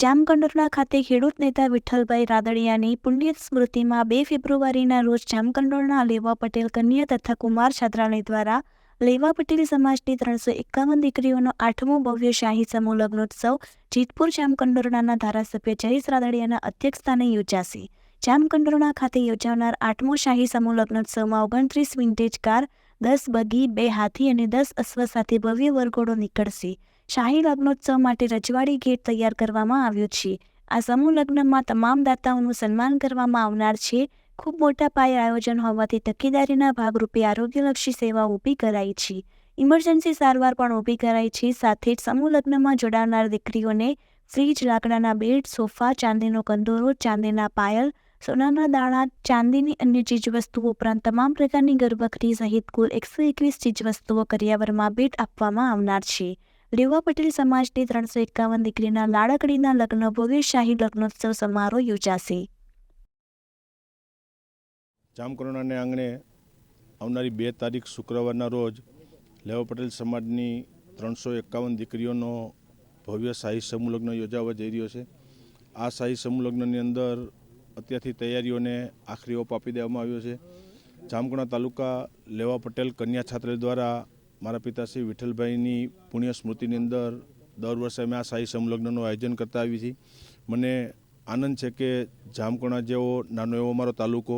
જામકંડોરણા ખાતે ખેડૂત નેતા વિઠ્ઠલભાઈ રાદડિયાની પુણ્ય સ્મૃતિમાં બે ફેબ્રુઆરીના રોજ જામકંડોરણા લેવા પટેલ કન્યા તથા કુમાર છાત્રાલય દ્વારા લેવા પટેલ સમાજની ત્રણસો એકાવન દીકરીઓનો આઠમો ભવ્ય શાહી સમૂહ લગ્નોત્સવ જીતપુર જામકંડોરણાના ધારાસભ્ય જયેશ રાદડિયાના અધ્યક્ષસ્થાને યોજાશે. જામકંડોરણા ખાતે યોજાનાર આઠમો શાહી સમૂહ લગ્નોત્સવમાં ઓગણત્રીસ વિન્ટેજ કાર, દસ બગી, બે હાથી અને દસ અશ્વ સાથે ભવ્ય વરઘોડો નીકળશે. શાહી લગ્નોત્સવ માટે રજવાડી ગેટ તૈયાર કરવામાં આવ્યો છે. આ સમૂહ લગ્નમાં તમામ દાતાઓનું સન્માન કરવામાં આવનાર છે. ખૂબ મોટા પાયે આયોજન હોવાથી તકેદારીના ભાગરૂપે આરોગ્યલક્ષી સેવાઓ ઊભી કરાઈ છે. ઇમરજન્સી સારવાર પણ ઊભી કરાઈ છે. સાથે જ સમૂહ લગ્નમાં જોડાનાર દીકરીઓને ફ્રીજ, લાકડાના બેડ, સોફા, ચાંદીનો કંદોરો, ચાંદીના પાયલ, સોનાના દાણા, ચાંદીની અન્ય ચીજવસ્તુઓ ઉપરાંત તમામ પ્રકારની ગર્ભગૃહ સહિત કુલ એકસો એકવીસ ચીજવસ્તુઓ કરિયાવરમાં ભેટ આપવામાં આવનાર છે. લેવા પટેલ સમાજની ત્રણસો એકાવન દીકરીના લાડકડીના લગ્ન ભવ્ય શાહી લગ્નોત્સવ સમારોહ યોજાશે. જામકરોણાને આંગણે આવનારી બે તારીખ શુક્રવારના રોજ લેવા પટેલ સમાજની ત્રણસો એકાવન દીકરીઓનો ભવ્ય શાહી સમૂહ લગ્ન યોજાવા જઈ રહ્યો છે. આ શાહી સમૂહ લગ્નની અંદર અત્યારથી તૈયારીઓને આખરી ઓપ આપી દેવામાં આવ્યો છે. જામકુણા તાલુકા લેવા પટેલ કન્યા છાત્રાલય દ્વારા મારા પિતાશ્રી વિઠ્ઠલભાઈની પુણ્ય સ્મૃતિની અંદર દર વર્ષે અમે આ શાહી સંલગ્નનું આયોજન કરતા આવી છીએ. મને આનંદ છે કે જામકોણા જેવો નાનો એવો મારો તાલુકો,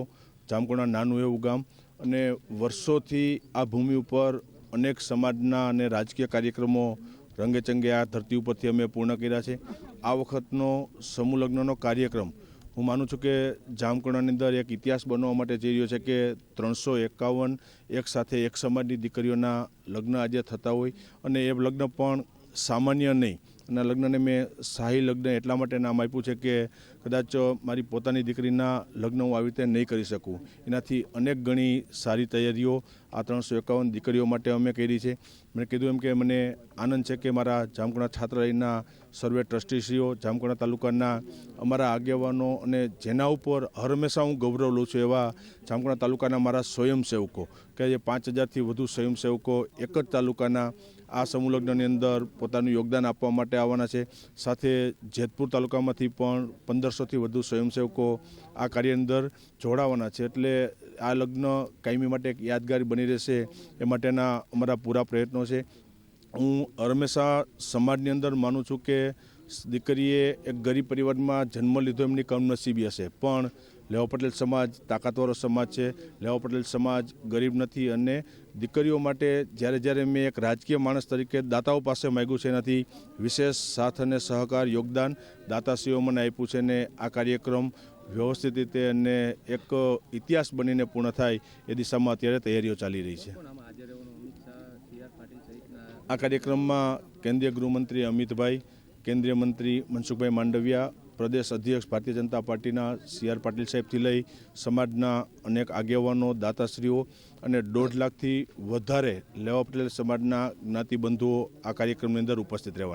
જામકોણા નાનું એવું ગામ અને વર્ષોથી આ ભૂમિ ઉપર અનેક સમાજના અને રાજકીય કાર્યક્રમો રંગેચંગે આ ધરતી ઉપરથી અમે પૂર્ણ કર્યા છે. આ વખતનો સમૂહલગ્નનો કાર્યક્રમ હું માનું છું કે જામકુંડાની અંદર એક ઇતિહાસ બનવા માટે જઈ રહ્યો છે કે ત્રણસો એકાવન એક સાથે એક સમાજની દીકરીઓના લગ્ન આજે થતા હોય. અને એ લગ્ન પણ સામાન્ય નહીં. અને લગ્નને મેં શાહી લગ્ન એટલા માટે નામ આપ્યું છે કે કદાચ મારી પોતાની દીકરીના લગ્ન હું આવી રીતે નહીં કરી શકું. એનાથી અનેક ગણી સારી તૈયારીઓ આ ત્રણસો એકાવન દીકરીઓ માટે અમે કરી છે. મેં કીધું એમ કે મને આનંદ છે કે મારા જામકુણા છાત્રાલયના સર્વે ટ્રસ્ટીશ્રીઓ જામકુણા તાલુકાના અમારા આગેવાનો અને જેના ઉપર હંમેશા હું ગૌરવ લઉં છું એવા જામકુણા તાલુકાના મારા સ્વયંસેવકો. કે જે પાંચ હજારથી વધુ સ્વયંસેવકો એક જ તાલુકાના આ સમૂહ લગ્નની અંદર પોતાનું યોગદાન આપવા માટે આવવાના છે. સાથે જેતપુર તાલુકામાંથી પણ પંદરસોથી વધુ સ્વયંસેવકો આ કાર્યની અંદર જોડાવાના છે. એટલે આ લગ્ન કાયમી માટે એક યાદગારી બની રહેશે એ માટેના અમારા પૂરા પ્રયત્નો છે. હું હંમેશા સમાજની અંદર માનું છું કે દીકરીએ એક ગરીબ પરિવારમાં જન્મ લીધો એમની કમનસીબી હશે. પણ લેવા પટેલ સમાજ તાકાતવાળો સમાજ છે, લેવા પટેલ સમાજ ગરીબ નથી અને દીકરીઓ માટે જ્યારે જ્યારે મેં એક રાજકીય માણસ તરીકે દાતાઓ પાસે માગ્યું છે, એનાથી વિશેષ સાથ અને સહકાર, યોગદાન દાતાશ્રીઓ મને આપ્યું છે ને આ કાર્યક્રમ વ્યવસ્થિત રીતે અને એક ઇતિહાસ બનીને પૂર્ણ થાય એ દિશામાં અત્યારે તૈયારીઓ ચાલી રહી છે. આ કાર્યક્રમમાં કેન્દ્રીય ગૃહમંત્રી અમિતભાઈ કેન્દ્રીય મંત્રી મનસુખભાઈ માંડવિયા, પ્રદેશ અધ્યક્ષ ભારતીય જનતા પાર્ટીના સી આર પાટીલ સાહેબથી લઈ સમાજના અનેક આગેવાનો, દાતાશ્રીઓ અને દોઢ લાખથી વધારે લેવા પટેલ સમાજના જ્ઞાતિબંધુઓ આ કાર્યક્રમની અંદર ઉપસ્થિત રહેવાના